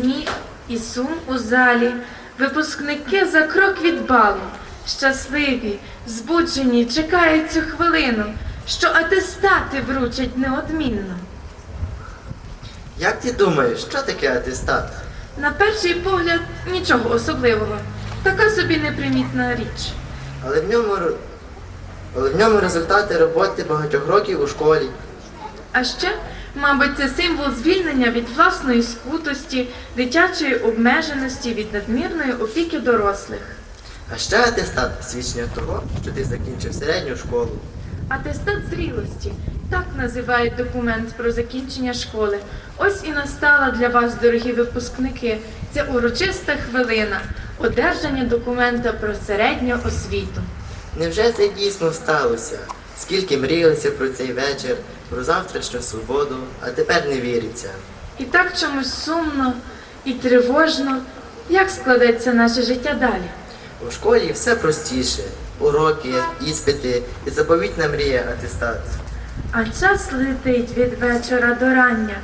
сміх, і сум у залі, випускники за крок від балу, щасливі, збуджені, чекають цю хвилину, що атестати вручать неодмінно. Як ти думаєш, що таке атестат? На перший погляд нічого особливого, така собі непримітна річ. Але в ньому, але в ньому результати роботи багатьох років у школі. А ще, мабуть, це символ звільнення від власної скутості, дитячої обмеженості від надмірної опіки дорослих. А ще атестат свідчення того, що ти закінчив середню школу. Атестат зрілості так називають документ про закінчення школи. Ось і настала для вас, дорогі випускники, ця урочиста хвилина одержання документа про середню освіту. Невже це дійсно сталося? Скільки мріялися про цей вечір, про завтрашню свободу, а тепер не віриться. І так чомусь сумно і тривожно, як складеться наше життя далі. У школі все простіше. Уроки, іспити і заповітна мрія атестат. А час летить від вечора до рання.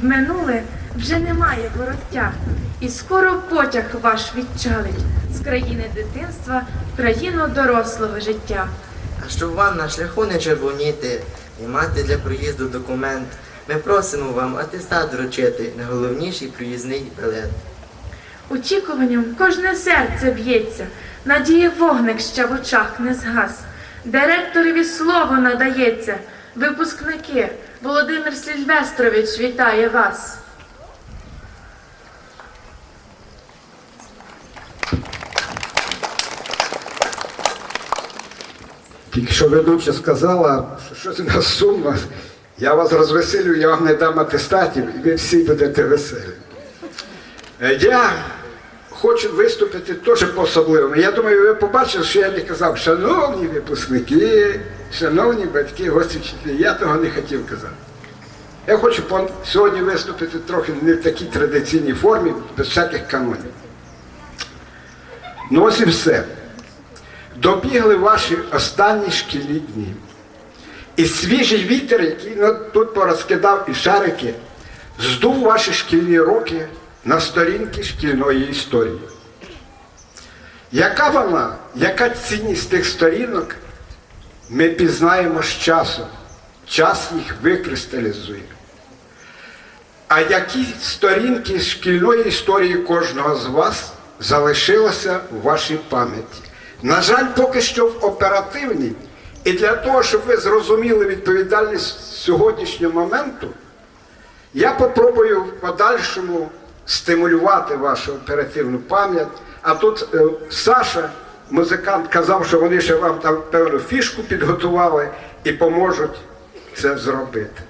В минуле вже немає вороття. І скоро потяг ваш відчалить з країни дитинства в країну дорослого життя. Щоб вам на шляху не червоніти і мати для проїзду документ, ми просимо вам атестат вручити найголовніший проїзний білет. Очікуванням кожне серце б'ється, надії вогник ще в очах не згас. Директорові слово надається. Випускники, Володимир Сильвестрович вітає вас. Тільки що ведуча сказала, що щось у нас сумно. Я вас розвеселю, я вам не дам атестатів, і ви всі будете веселі. Е, Я хочу виступити теж по-особливому. Я думаю, ви побачили, що я не казав, шановні випускники, шановні батьки, гості вчителі, я того не хотів казати. Я хочу сьогодні виступити трохи не в такій традиційній формі, без всяких канонів. Ну ось і все. Добігли ваші останні шкільні дні. І свіжий вітер, який тут порозкидав і шарики, здув ваші шкільні роки на сторінки шкільної історії. Яка вона, яка цінність тих сторінок, ми пізнаємо з часом. Час їх викристалізує. А які сторінки шкільної історії кожного з вас залишилося в вашій пам'яті? На жаль, поки що в оперативній. І для того, щоб ви зрозуміли відповідальність сьогоднішнього моменту, я попробую в подальшому стимулювати вашу оперативну пам'ять. А тут е, Саша, музикант, казав, що вони ще вам там певну фішку підготували і поможуть це зробити.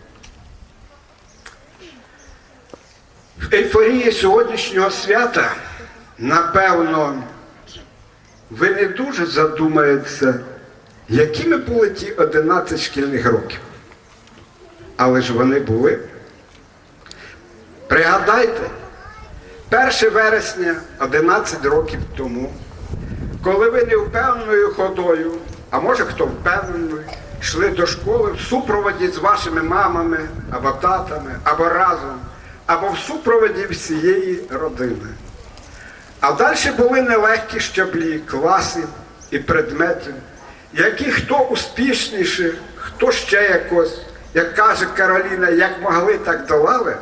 В ейфорії сьогоднішнього свята, напевно, ви не дуже задумаєтеся, якими були ті 11 шкільних років. Але ж вони були. Пригадайте, 1 вересня 11 років тому, коли ви невпевненою ходою, а може хто впевненою, йшли до школи в супроводі з вашими мамами або татами, або разом, або в супроводі всієї родини. А далі були нелегкі щаблі класів і предметів, які хто успішніше, хто ще якось, як каже Кароліна, як могли, так долали.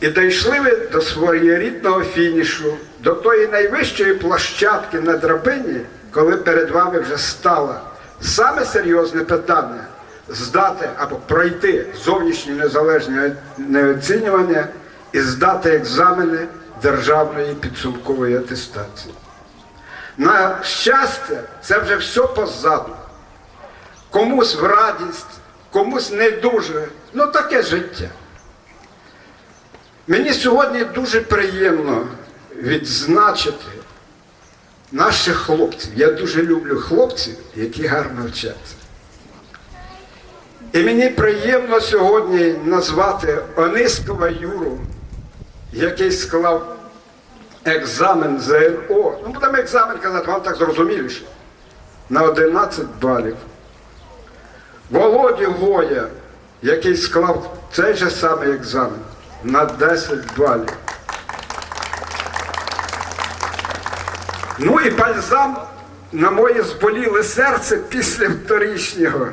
І дійшли ви до своєрідного фінішу, до тої найвищої площадки на драбині, коли перед вами вже стало саме серйозне питання здати або пройти зовнішнє незалежне неоцінювання і здати екзамени державної підсумкової атестації. На щастя, це вже все позаду. Комусь в радість, комусь не дуже. Ну таке життя. Мені сьогодні дуже приємно відзначити наших хлопців. Я дуже люблю хлопців, які гарно вчаться. І мені приємно сьогодні назвати Ониськова Юру, який склав екзамен ЗНО. Ну, будемо екзамен казати, вам так зрозуміліше. На 11 балів. Володю Гоя, який склав цей же самий екзамен на 10 балів. Ну і бальзам на моє зболіле серце після вторічнього.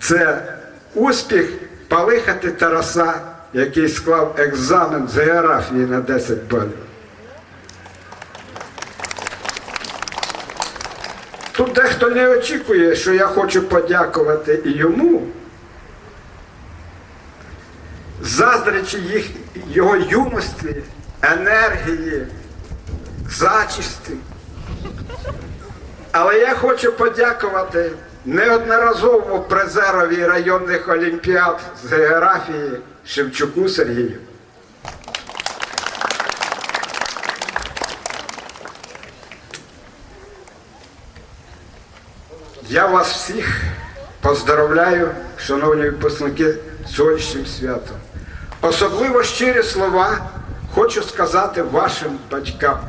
Це успіх Палихати Тараса, який склав екзамен з географії на 10 балів. Тут дехто не очікує, що я хочу подякувати і йому, заздрячи їх, його юності, енергії, зачисті. Але я хочу подякувати неодноразовому призерові районних олімпіад з географії Шевчуку Сергію. Я вас всіх поздравляю, шановні випускники, сьогоднішнім святом. Особливо щирі слова хочу сказати вашим батькам,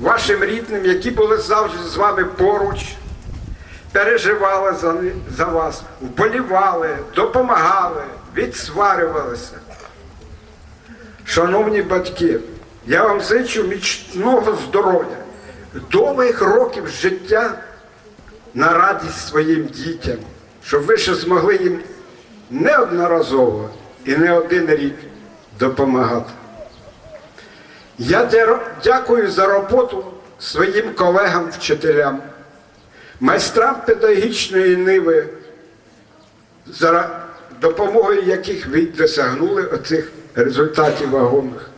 вашим рідним, які були завжди з вами поруч, переживали за, за вас, вболівали, допомагали, відсварювалися. Шановні батьки, я вам зичу міцного здоров'я, довгих років життя на радість своїм дітям, щоб ви ще змогли їм неодноразово і не один рік допомагати. Я дякую за роботу своїм колегам-вчителям, майстрам педагогічної ниви, допомогою яких ви досягнули оцих результатів вагомих.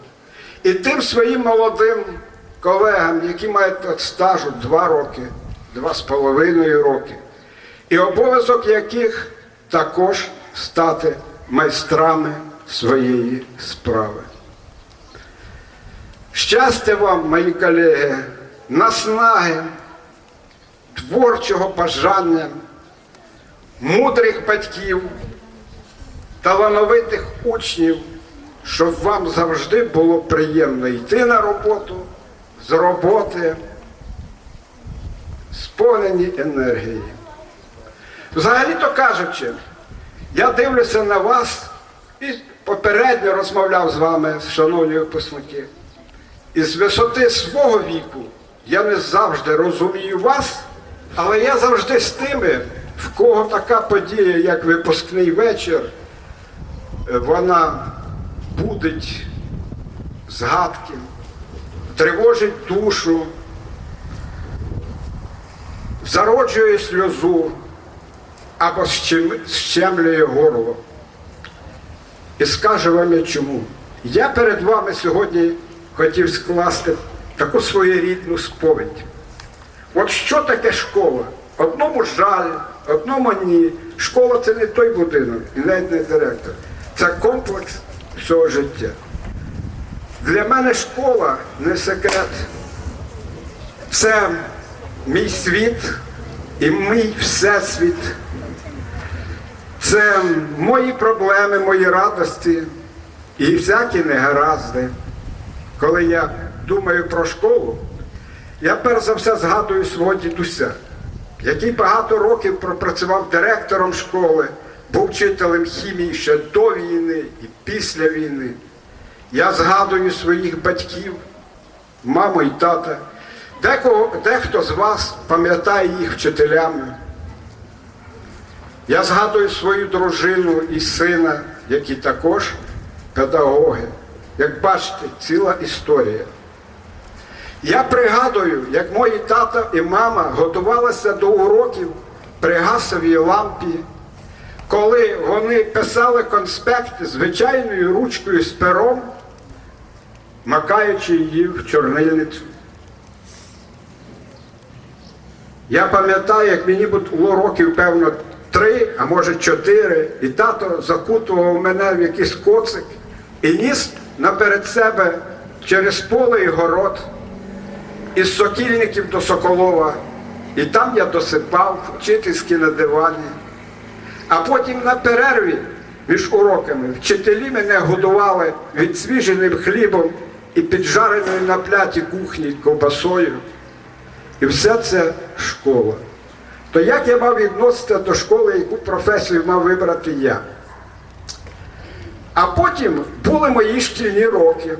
І тим своїм молодим колегам, які мають стажу два роки, два з половиною роки, і обов'язок яких також стати майстрами своєї справи. Щастя вам, мої колеги, наснаги, творчого бажання, мудрих батьків, талановитих учнів, щоб вам завжди було приємно йти на роботу, з роботи, сповнені енергії. Взагалі-то кажучи, я дивлюся на вас і попередньо розмовляв з вами, шановні випускники. І з висоти свого віку я не завжди розумію вас, але я завжди з тими, в кого така подія, як випускний вечір, вона будить згадки, тривожить душу, зароджує сльозу або щем- щемлює горло. І скажу вам я чому. Я перед вами сьогодні хотів скласти таку своєрідну сповідь. От що таке школа? Одному жаль, одному ні. Школа це не той будинок і навіть не директор. Це комплекс всього життя. Для мене школа не секрет. Це мій світ і мій всесвіт. Це мої проблеми, мої радості і всякі негаразди. Коли я думаю про школу, я перш за все згадую свого дідуся, який багато років пропрацював директором школи, був вчителем хімії ще до війни і після війни. Я згадую своїх батьків, маму і тата. Декого, дехто з вас пам'ятає їх вчителями. Я згадую свою дружину і сина, які також педагоги. Як бачите, ціла історія. Я пригадую, як мої тато і мама готувалися до уроків при газовій лампі, коли вони писали конспекти звичайною ручкою з пером, макаючи її в чорнильницю. Я пам'ятаю, як мені було років, певно, три, а може чотири, і тато закутував мене в якийсь коцик і ніс наперед себе через поле і город, із сокільників до Соколова. І там я досипав вчительськи на дивані. А потім на перерві між уроками вчителі мене годували відсвіженим хлібом і піджареною на пляті кухні ковбасою. І все це школа. То як я мав відноситися до школи, яку професію мав вибрати я? А потім були мої шкільні роки,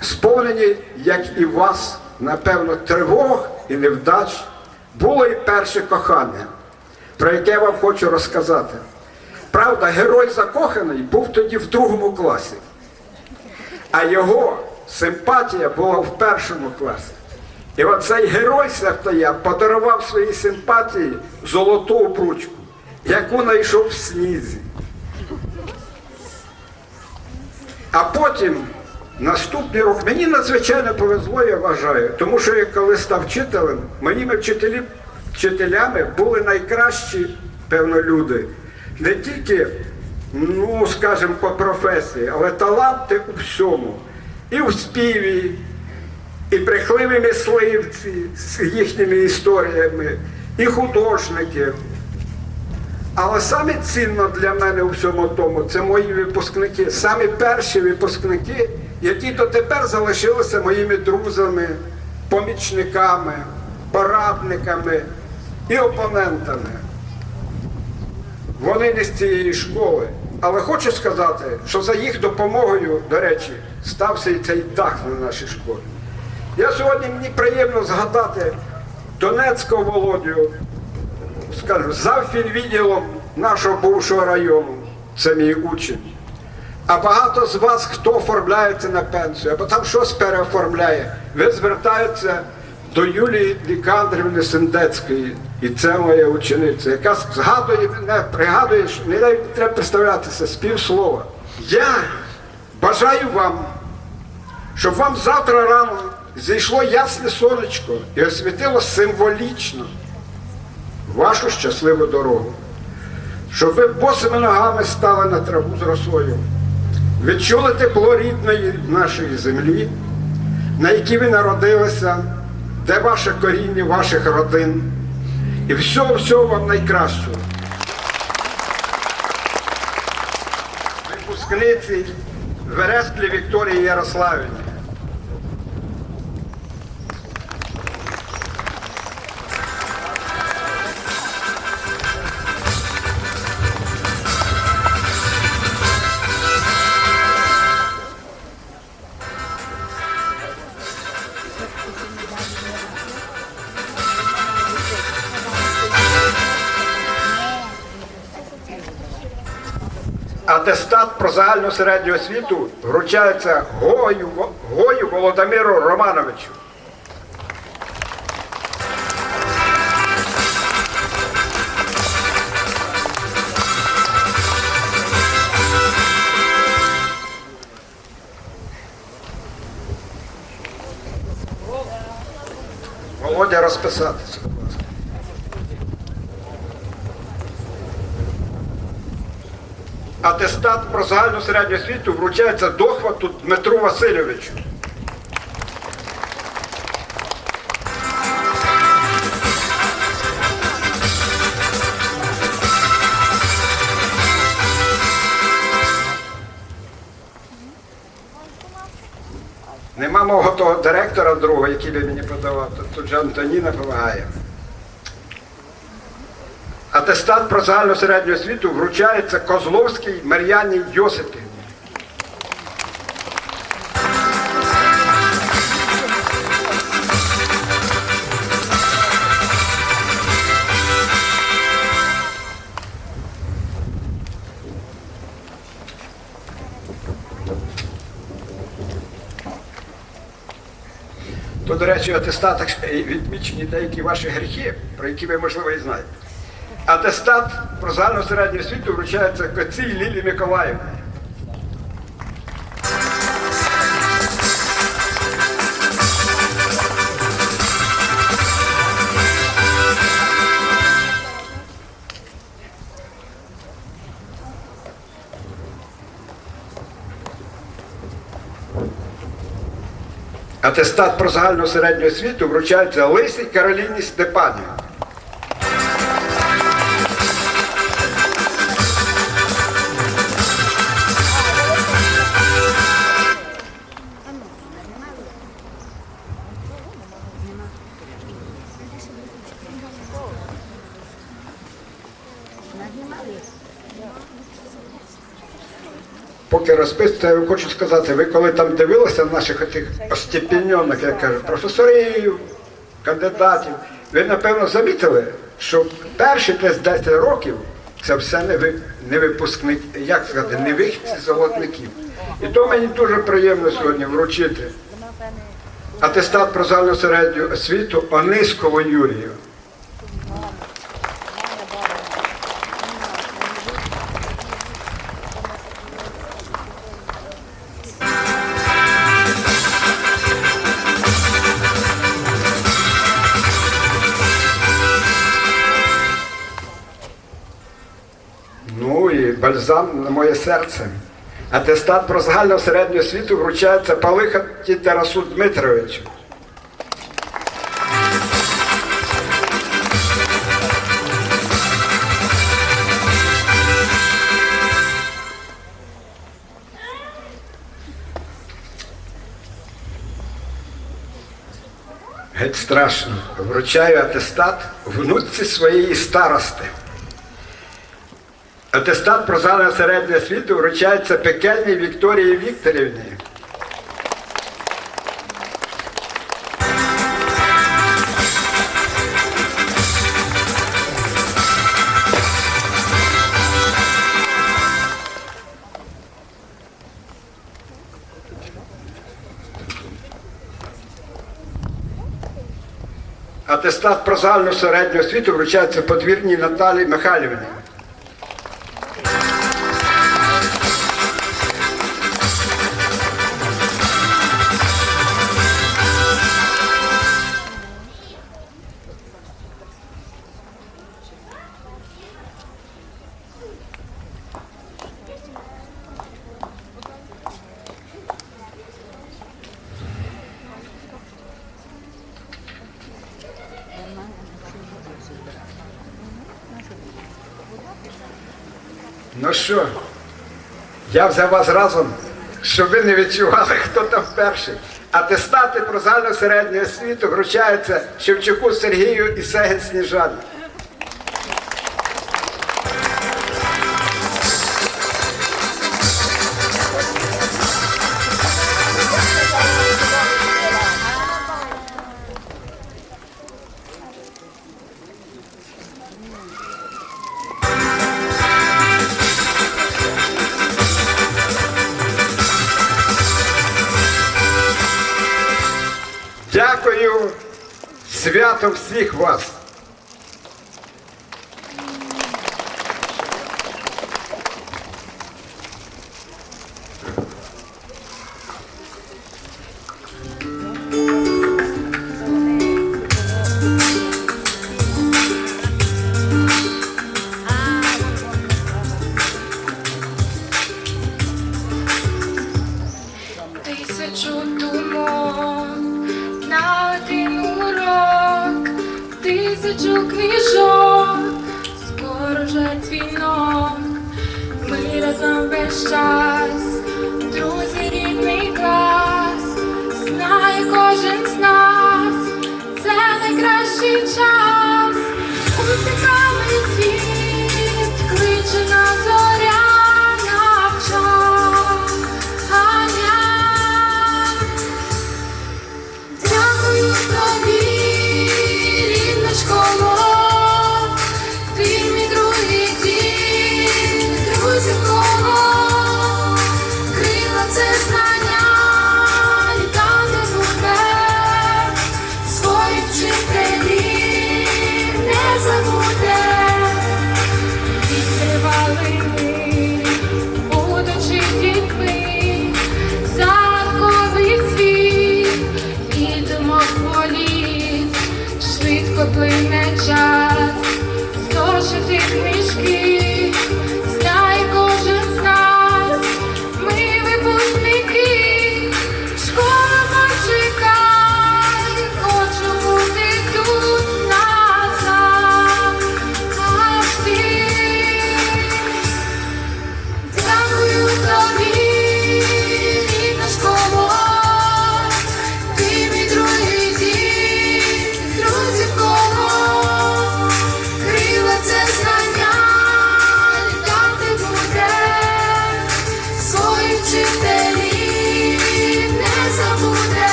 сповнені, як і вас, напевно, тривог і невдач. Було і перше кохання, про яке я вам хочу розказати. Правда, герой закоханий був тоді в другому класі, а його симпатія була в першому класі. І оцей герой Севтоя подарував своїй симпатії золоту обручку, яку знайшов в снізі. А потім наступний рок мені надзвичайно повезло, я вважаю, тому що я коли став вчителем, моїми вчителі, вчителями були найкращі, певно, люди. Не тільки, ну, скажімо, по професії, але таланти у всьому. І в співі, і брехливі мисливці з їхніми історіями, і художники. Але саме цінно для мене у всьому тому це мої випускники, самі перші випускники, які дотепер залишилися моїми друзями, помічниками, порадниками і опонентами. Вони не з цієї школи. Але хочу сказати, що за їх допомогою, до речі, стався і цей дах на нашій школі. Я сьогодні мені приємно згадати Донецького Володю, скажу, завфінвідділом нашого бувшого району. Це мій учень. А багато з вас, хто оформляється на пенсію, або там щось переоформляє, ви звертаєтеся до Юлії Вікандрівни Сендецької. І це моя учениця, яка згадує мене, пригадує, що не треба представлятися з півслова. Я бажаю вам, щоб вам завтра рано зійшло ясне сонечко і освітило символічно вашу щасливу дорогу. Щоб ви босими ногами стали на траву з росою, відчули тепло рідної нашої землі, на якій ви народилися, де ваше коріння ваших родин. І всього всього вам найкращого. Випускниці Вересклі Вікторії Ярославівні. Атестат про загальну середню освіту вручається Гою, Гою Володимиру Романовичу. Володя розписатися, Атестат про загальну середню освіту вручається дохвату Дмитру Васильовичу. Нема мого того директора другого, який би мені подавав, тут же Антоніна допомагає. Атестат про загальну середню освіту вручається Козловській Мар'яні Йосипівні. То, до речі, в атестатах ще відмічені деякі ваші гріхи, про які ви, можливо, і знаєте. Атестат про загальну середню освіту вручається Коцій Лілі Миколаївні. Атестат про загальну середню освіту вручається Лисій Кароліні Степанівні. Поки розписується, я хочу сказати, ви коли там дивилися наших отих остепеньонних, я кажу, професорів, кандидатів, ви напевно замітили, що перші десь 10 років це все не ви не випускник, як сказати, не вихідці золотників. І то мені дуже приємно сьогодні вручити атестат про загальну середню освіту Онискову Юрію. Бальзам на моє серце. Атестат про загальну середню освіту вручається Палихаті Тарасу Дмитровичу. Геть страшно. Вручаю атестат внуці своєї старости. Атестат про загальну середню освіту вручається пекельній Вікторії Вікторівні. Атестат про загальну середню освіту вручається подвірній Наталії Михайлівні. Ну що, я взяв вас разом, щоб ви не відчували, хто там перший. Атестати про загальну середню освіту вручаються Шевчуку Сергію і Сегін Сніжані.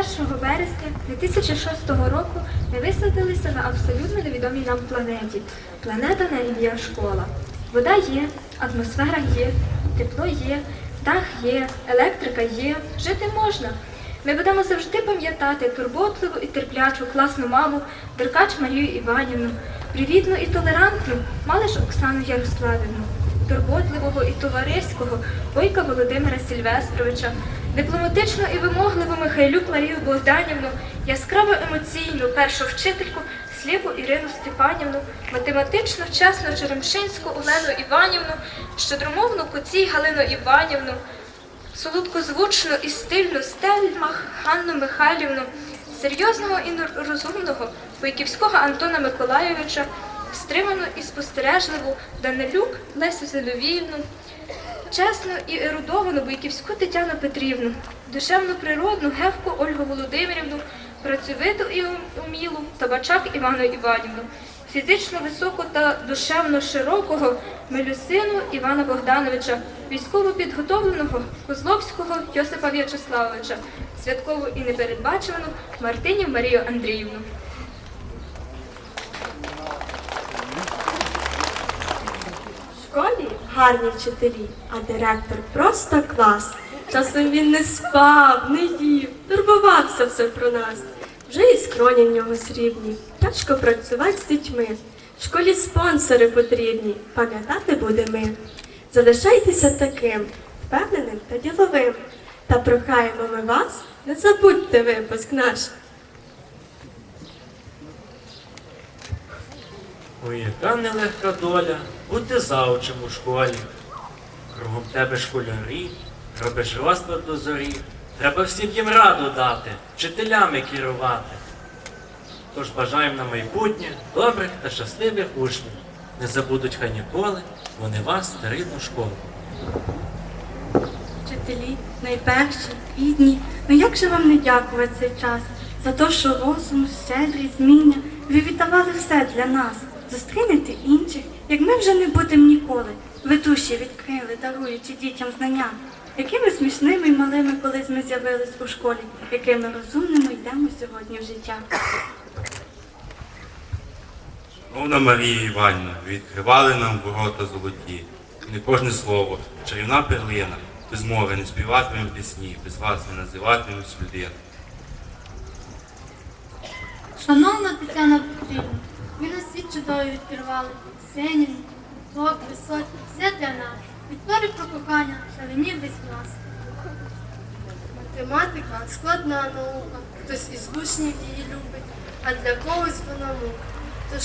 1 вересня 2006 року ми висадилися на абсолютно невідомій нам планеті. Планета на ім'я школа. Вода є, атмосфера є, тепло є, дах є, електрика є, жити можна. Ми будемо завжди пам'ятати турботливу і терплячу класну маму Деркач Марію Іванівну, привітну і толерантну Малиш Оксану Ярославівну, турботливого і товариського Бойка Володимира Сільвестровича, дипломатичну і вимогливу Михайлюк Марію Богданівну, яскраво емоційну першу вчительку Сліпу Ірину Степанівну, математично чесну Черемшинську Олену Іванівну, щодромовну Коцій Галину Іванівну, солодкозвучну і стильну Стельмах Ганну Михайлівну, серйозного і розумного Бойківського Антона Миколайовича, стриману і спостережливу Данилюк Лесю Зеловіївну, чесну і ерудовану Бойківську Тетяну Петрівну, душевну природну Гевку Ольгу Володимирівну, працьовиту і умілу Табачак Івану Іванівну, фізично високу та душевно широкого Мелюсину Івана Богдановича, військово підготовленого Козловського Йосипа В'ячеславовича, святкову і непередбачувану Мартинів Марію Андріївну. В школі гарні вчителі, а директор просто клас. Часом він не спав, не їв, турбувався все про нас. Вже і скроні в нього срібні, тяжко працювати з дітьми. В школі спонсори потрібні, пам'ятати будемо. Залишайтеся таким, впевненим та діловим. Та прохаємо ми вас, не забудьте випуск наш. Ой, яка нелегка доля бути заучим у школі. Кругом тебе школярі, робиш розклад до зорі. Треба всім їм раду дати, вчителями керувати. Тож бажаємо на майбутнє добрих та щасливих учнів. Не забудуть хай ніколи вони вас та рідну школу. Вчителі, найперші, рідні, ну як же вам не дякувати цей час за те, що розум, щедрість, зміння, ви віддавали все для нас, зустрінете інших, як ми вже не будемо ніколи. Ви душі відкрили, даруючи дітям знання. Якими смішними і малими колись ми з'явились у школі, якими розумними йдемо сьогодні в життя. Шановна Марія Іванівна, відкривали нам ворота золоті. Не кожне слово, чарівна перлина. Без мови не співатимемо пісні, без вас не називатимемось людина. Шановна Тетяна Петрівна, ви на світ чудові відкривали. Синів, Бог, високі, все для нас. Відтвори про кохання, шаленів весь нас. Математика складна наука. Хтось із учнів її любить, а для когось вона мука. Тож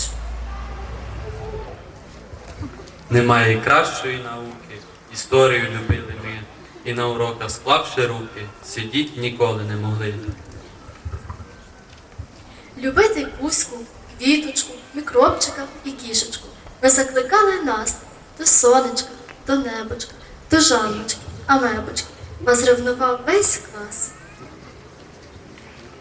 Немає кращої науки, історію любили ми, і на уроках склавши руки, сидіть ніколи не могли. любити кузьку, квіточку, мікробчика і кішечку. Ви закликали нас до сонечка, до небочка, до Жанночки, амебочки. Вас ревнував весь клас.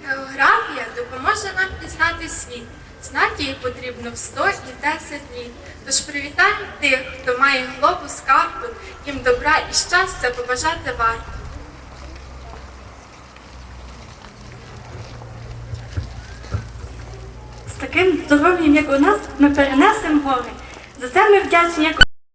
Географія допоможе нам пізнати світ. Знати її потрібно в 100 і 10 літ. Тож привітаємо тих, хто має глобус карту, їм добра і щастя побажати варто. Таким здоров'ям, як у нас, ми перенесемо гори. За це ми вдячні як